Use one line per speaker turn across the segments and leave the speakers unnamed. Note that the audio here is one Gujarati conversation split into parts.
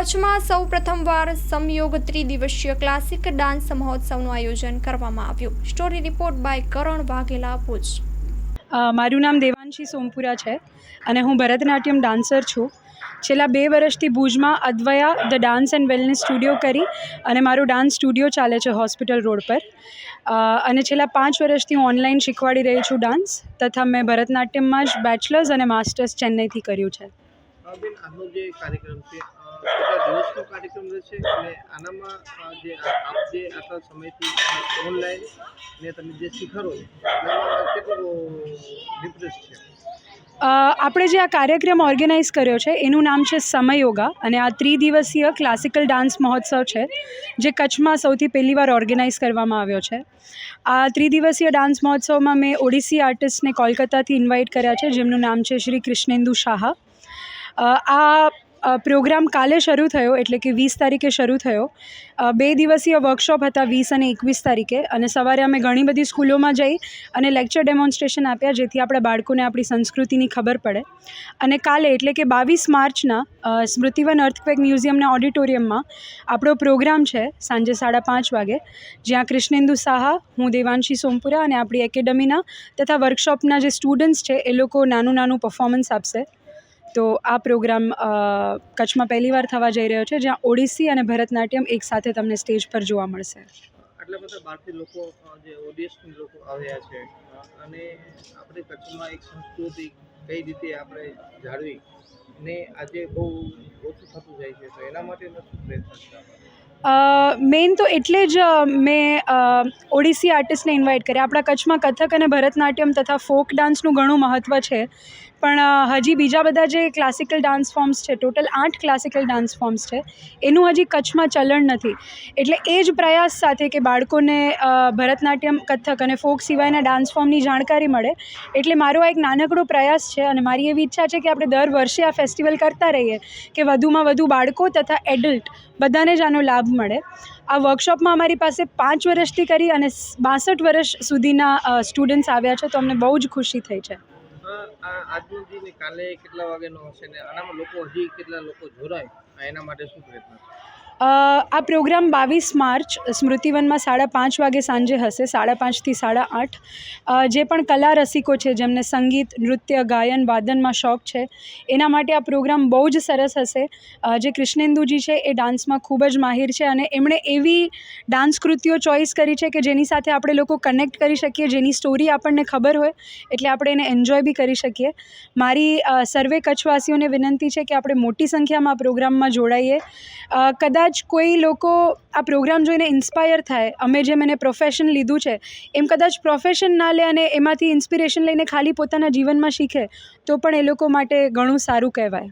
કચ્છમાં સૌ પ્રથમવાર સમયોગ ત્રિદિવસીય ક્લાસિક ડાન્સ મહોત્સવનું આયોજન કરવામાં આવ્યું. Story report by Karan Vaghela, Bhuj.
મારું નામ દેવાંશી સોમપુરા છે અને હું ભરતનાટ્યમ ડાન્સર છું. છેલ્લા બે વર્ષથી ભુજમાં Advaya the dance and wellness studio કરી અને મારો ડાન્સ સ્ટુડિયો ચાલે છે હોસ્પિટલ રોડ પર. અને છેલ્લા પાંચ વર્ષથી હું ઓનલાઈન શીખવાડી રહી છું ડાન્સ તથા મેં ભરતનાટ્યમમાં જ બેચલર્સ અને માસ્ટર્સ ચેન્નઈથી કર્યું છે.
બેન આજનો જે કાર્યક્રમ છે કેટલા દિવસનો કાર્યક્રમ રહેશે? અને આનામાં જે આપ જે આટલા સમયથી ઓનલાઈન ને તમે જે શીખરો ડિફરન્સ છે?
આપણે જે આ કાર્યક્રમ ઓર્ગેનાઇઝ કર્યો છે, એનું નામ છે સમયોગા અને આ ત્રિદિવસીય ક્લાસિકલ ડાન્સ મહોત્સવ છે, જે કચ્છમાં સૌથી પહેલી વાર ઓર્ગેનાઇઝ કરવામાં આવ્યો છે. આ ત્રિદિવસીય ડાન્સ મહોત્સવમાં મેં ઓડિસી આર્ટિસ્ટને કોલકાતાથી ઇન્વાઇટ કર્યા છે, જેમનું નામ છે શ્રી કૃષ્ણેન્દુ શાહ. આ પ્રોગ્રામ કાલે શરૂ થયો, એટલે કે વીસ તારીખે શરૂ થયો. બે દિવસીય વર્કશોપ હતા વીસ અને એકવીસ તારીખે, અને સવારે અમે ઘણી બધી સ્કૂલોમાં જઈ અને લેક્ચર ડેમોન્સ્ટ્રેશન આપ્યા, જેથી આપણા બાળકોને આપણી સંસ્કૃતિની ખબર પડે. અને કાલે, એટલે કે બાવીસ માર્ચના સ્મૃતિવન અર્થક્વેક મ્યુઝિયમના ઓડિટોરિયમમાં આપણો પ્રોગ્રામ છે સાંજે સાડા પાંચ વાગે, જ્યાં કૃષ્ણેન્દુ સાહા, હું દેવાંશી સોમપુરા અને આપણી એકેડમીના તથા વર્કશોપના જે સ્ટુડન્ટ્સ છે, એ લોકો નાનું નાનું પરફોર્મન્સ આપશે. તો આ પ્રોગ્રામ કચ્છમાં કચ્છમાં પહેલીવાર થવા જઈ રહ્યો છે, જ્યાં ઓડિસી અને ભરતનાટ્યમ એક સાથે તમને સ્ટેજ પર જોવા મળશે
આટલા બધા બહારથી લોકો લોકો આવ્યા છે, અને આપણે કચ્છમાં એક સંસ્કૃતિ કઈ રીતે આપણે જાળવી, ને આજે બહુ ઓછું થતું જાય છે, તો એના માટેનો શું પ્રયત્ન?
મેઇન તો એટલે જ મેં ઓડિસી આર્ટિસ્ટને ઇન્વાઇટ કર્યા. આપણા કચ્છમાં કથક અને ભરતનાટ્યમ તથા ફોક ડાન્સનું ઘણું મહત્ત્વ છે. પણ હજી બીજા બધા જે ક્લાસિકલ ડાન્સ ફોર્મ્સ છે ટોટલ આઠ ક્લાસિકલ ડાન્સ ફોર્મ્સ છે, એનું હજી કચ્છમાં ચલણ નથી. એટલે એ જ પ્રયાસ સાથે કે બાળકોને ભરતનાટ્યમ, કથક અને ફોક સિવાયના ડાન્સ ફોર્મની જાણકારી મળે, એટલે મારો આ એક નાનકડો પ્રયાસ છે અને મારી એવી ઈચ્છા છે કે આપણે દર વર્ષે આ ફેસ્ટિવલ કરતા રહીએ, કે વધુમાં વધુ બાળકો તથા એડલ્ટ બધાને જ આનો લાભ મળે. આ વર્કશોપમાં અમારી પાસે પાંચ વર્ષથી કરી અને બાસઠ વર્ષ સુધીના સ્ટુડન્ટ્સ આવ્યા છે, તો અમને બહુ જ ખુશી થઈ છે.
કેટલા વાગ્યાનો હશે ને? આનામાં લોકો હજી કેટલા લોકો જોડાય? એના માટે શું પ્રયત્ન
આ પ્રોગ્રામ બાવીસ માર્ચ સ્મૃતિવનમાં સાડા પાંચ વાગે સાંજે હશે સાડા પાંચથી સાડા આઠ. જે પણ કલા રસિકો છે જેમને સંગીત નૃત્ય ગાયન વાદનમાં શોખ છે એના માટે આ પ્રોગ્રામ બહુ જ સરસ હશે. જે કૃષ્ણેન્દુજી છે એ ડાન્સમાં ખૂબ જ માહિર છે અને એમણે એવી ડાન્સ કૃતિઓ ચોઈસ કરી છે કે જેની સાથે આપણે લોકો કનેક્ટ કરી શકીએ જેની સ્ટોરી આપણને ખબર હોય એટલે આપણે એને એન્જોય બી કરી શકીએ. મારી સર્વે કચ્છવાસીઓને વિનંતી છે કે આપણે મોટી સંખ્યામાં આ પ્રોગ્રામમાં જોડાઈએ. અ, કદાચ કોઈ લોકો આ પ્રોગ્રામ જોઈને ઇન્સ્પાયર થાય. અમે જેમ એને પ્રોફેશન લીધું છે એમ કદાચ પ્રોફેશન ના લે અને એમાંથી ઇન્સ્પિરેશન લઈને ખાલી પોતાના જીવનમાં શીખે તો પણ એ લોકો માટે ઘણું સારું કહેવાય.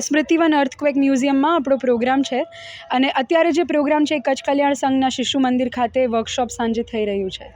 સ્મૃતિવન અર્થક્વેક મ્યુઝિયમમાં આપણો પ્રોગ્રામ છે અને અત્યારે જે પ્રોગ્રામ છે એ કચ્છ કલ્યાણ સંઘના શિશુ મંદિર ખાતે વર્કશોપ સાંજે થઈ રહ્યું છે.